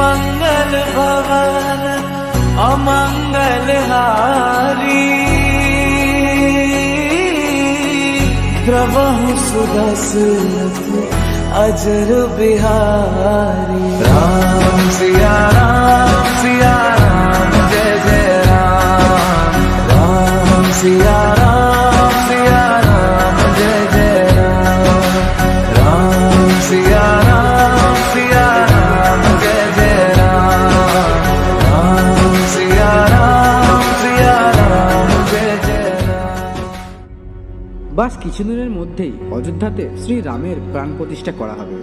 मंगल भवन अमंगल हारी द्रवहु सुदशरथ अजर बिहारी राम सिया राम सिया राम जय जय राम राम सिया বাস কিছুদিনের মধ্যেই অযোধ্যাতে শ্রীরামের প্রাণ প্রতিষ্ঠা করা হবে।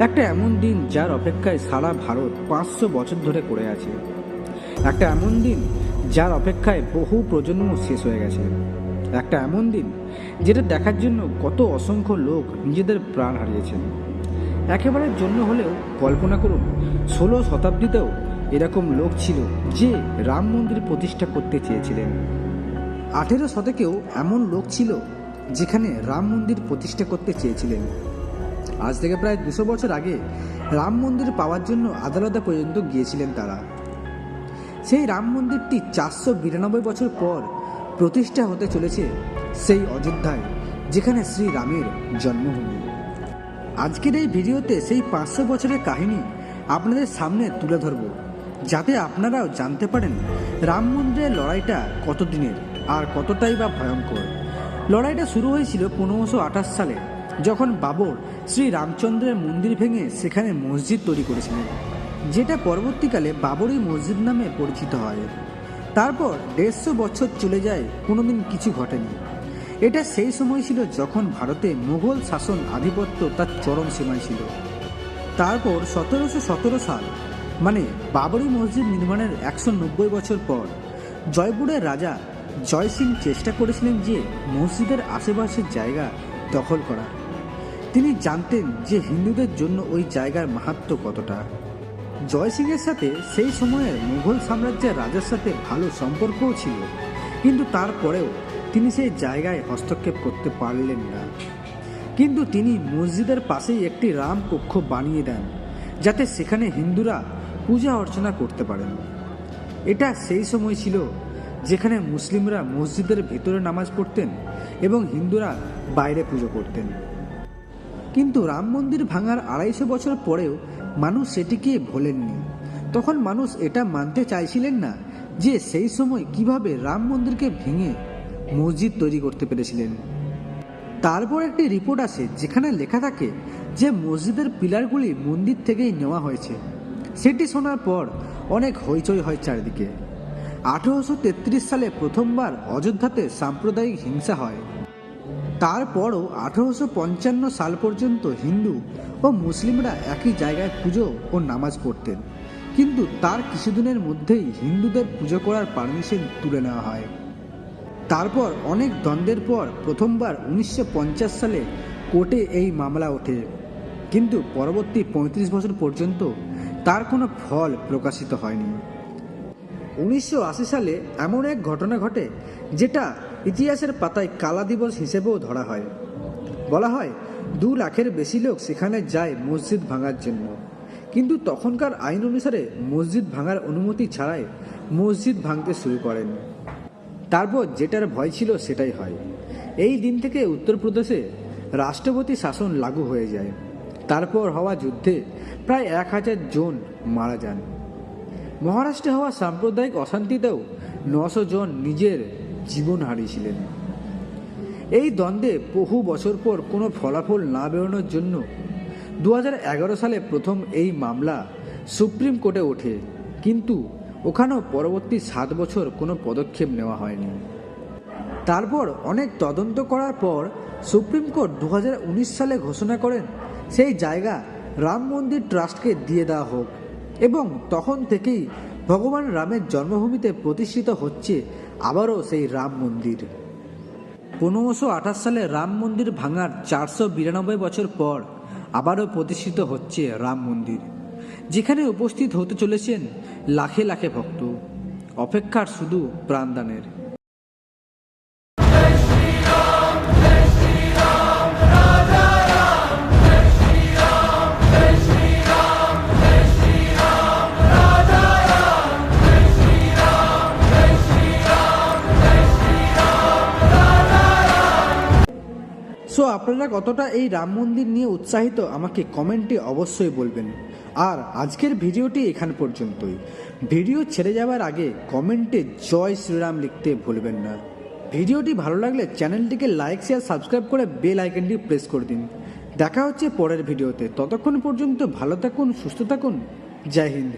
একটা এমন দিন যার অপেক্ষায় সারা ভারত পাঁচশো বছর ধরে করে আছে। একটা এমন দিন যার অপেক্ষায় বহু প্রজন্ম শেষ হয়ে গেছে। একটা এমন দিন যেটা দেখার জন্য কত অসংখ্য লোক নিজেদের প্রাণ হারিয়েছেন। একেবারের জন্য হলেও কল্পনা করুন, ষোলো শতাব্দীতেও এরকম লোক ছিল যে রাম মন্দির প্রতিষ্ঠা করতে চেয়েছিলেন। আঠেরো শতকেও এমন লোক ছিল যেখানে রাম মন্দির প্রতিষ্ঠা করতে চেয়েছিলেন। আজ থেকে প্রায় দুশো বছর আগে রাম মন্দির পাওয়ার জন্য আদালতে পর্যন্ত গিয়েছিলেন তারা। সেই রাম মন্দিরটি চারশো বিরানব্বই বছর পর প্রতিষ্ঠা হতে চলেছে সেই অযোধ্যায়, যেখানে শ্রী রামের জন্মভূমি। আজকের এই ভিডিওতে সেই পাঁচশো বছরের কাহিনী আপনাদের সামনে তুলে ধরব, যাতে আপনারাও জানতে পারেন রাম মন্দিরের লড়াইটা কত দিনের আর কতটাই বা ভয়ঙ্কর। লড়াইটা শুরু হয়েছিল পনেরোশো আঠাশ সালে, যখন বাবর শ্রী রামচন্দ্রের মন্দির ভেঙে সেখানে মসজিদ তৈরি করেছিলেন, যেটা পরবর্তীকালে বাবরি মসজিদ নামে পরিচিত হয়। তারপর দেড়শো বছর চলে যায়, কোনোদিন কিছু ঘটেনি। এটা সেই সময় ছিল যখন ভারতে মুঘল শাসন আধিপত্য তার চরম সীমায় ছিল। তারপর সতেরোশো সতেরো সাল মানে বাবরি মসজিদ নির্মাণের একশো নব্বই বছর পর, জয়পুরের রাজা জয় সিং চেষ্টা করেছিলেন যে মসজিদের আশেপাশের জায়গা দখল করার। তিনি জানতেন যে হিন্দুদের জন্য ওই জায়গার মাহাত্ম্য কতটা। জয় সিংয়ের সাথে সেই সময়ের মুঘল সাম্রাজ্যের রাজার সাথে ভালো সম্পর্কও ছিল, কিন্তু তারপরেও তিনি সেই জায়গায় হস্তক্ষেপ করতে পারলেন না। কিন্তু তিনি মসজিদের পাশেই একটি রাম কক্ষ বানিয়ে দেন, যাতে সেখানে হিন্দুরা পূজা অর্চনা করতে পারেন। এটা সেই সময় ছিল যেখানে মুসলিমরা মসজিদের ভেতরে নামাজ পড়তেন এবং হিন্দুরা বাইরে পুজো করতেন। কিন্তু রাম মন্দির ভাঙার আড়াইশো বছর পরেও মানুষ সেটিকে ভোলেননি। তখন মানুষ এটা মানতে চাইছিলেন না যে সেই সময় কীভাবে রাম মন্দিরকে ভেঙে মসজিদ তৈরি করতে পেরেছিলেন। তারপর একটি রিপোর্ট আসে যেখানে লেখা থাকে যে মসজিদের পিলারগুলি মন্দির থেকেই নেওয়া হয়েছে। সেটি শোনার পর অনেক হইচই হয় চারিদিকে। আঠেরোশো সালে প্রথমবার অযোধ্যাতে সাম্প্রদায়িক হিংসা হয়। তারপরও আঠেরোশো সাল পর্যন্ত হিন্দু ও মুসলিমরা একই জায়গায় পুজো ও নামাজ পড়তেন। কিন্তু তার কিছুদিনের মধ্যেই হিন্দুদের পুজো করার পারমিশন তুলে নেওয়া হয়। তারপর অনেক দ্বন্দ্বের পর প্রথমবার উনিশশো পঞ্চাশ সালে কোর্টে এই মামলা ওঠে। কিন্তু পরবর্তী পঁয়ত্রিশ বছর পর্যন্ত তার কোনো ফল প্রকাশিত হয়নি। উনিশশো আশি সালে এমন এক ঘটনা ঘটে যেটা ইতিহাসের পাতায় কালা দিবস হিসেবেও ধরা হয়। বলা হয়, দু লাখের বেশি লোক সেখানে যায় মসজিদ ভাঙার জন্য। কিন্তু তখনকার আইন অনুসারে মসজিদ ভাঙার অনুমতি ছাড়াই মসজিদ ভাঙতে শুরু করেন। তারপর যেটার ভয় ছিল সেটাই হয়। এই দিন থেকে উত্তরপ্রদেশে রাষ্ট্রপতি শাসন লাগু হয়ে যায়। তারপর হওয়া যুদ্ধে প্রায় এক হাজার জন মারা যান। মহারাষ্ট্রে হওয়া সাম্প্রদায়িক অশান্তিতেও নশো জন নিজের জীবন হারিয়েছিলেন। এই দ্বন্দ্বে বহু বছর পর কোনো ফলাফল না বেরোনোর জন্য দু হাজার এগারো সালে প্রথম এই মামলা সুপ্রিম কোর্টে ওঠে, কিন্তু ওখানেও পরবর্তী সাত বছর কোনো পদক্ষেপ নেওয়া হয়নি। তারপর অনেক তদন্ত করার পর সুপ্রিম কোর্ট দু হাজার উনিশ সালে ঘোষণা করেন, সেই জায়গা রাম মন্দির ট্রাস্টকে দিয়ে দেওয়া হোক। এবং তখন থেকেই ভগবান রামের জন্মভূমিতে প্রতিষ্ঠিত হচ্ছে আবারও সেই রাম মন্দির। পনেরোশো আঠাশ সালে রাম মন্দির ভাঙার চারশো বিরানব্বই বছর পর আবারও প্রতিষ্ঠিত হচ্ছে রাম মন্দির, যেখানে উপস্থিত হতে চলেছেন লাখে লাখে ভক্ত। অপেক্ষার শুধু প্রাণদানের। সো আপনারা কতটা এই রাম মন্দির নিয়ে উৎসাহিত, আমাকে কমেন্টে অবশ্যই বলবেন। আর আজকের ভিডিওটি এখান পর্যন্তই। ভিডিও ছেড়ে যাওয়ার আগে কমেন্টে জয় শ্রীরাম লিখতে ভুলবেন না। ভিডিওটি ভালো লাগলে চ্যানেলটিকে লাইক, শেয়ার, সাবস্ক্রাইব করে বেল আইকনটি প্রেস করে দিন। দেখা হচ্ছে পরের ভিডিওতে। ততক্ষণ পর্যন্ত ভালো থাকুন, সুস্থ থাকুন। জয় হিন্দ।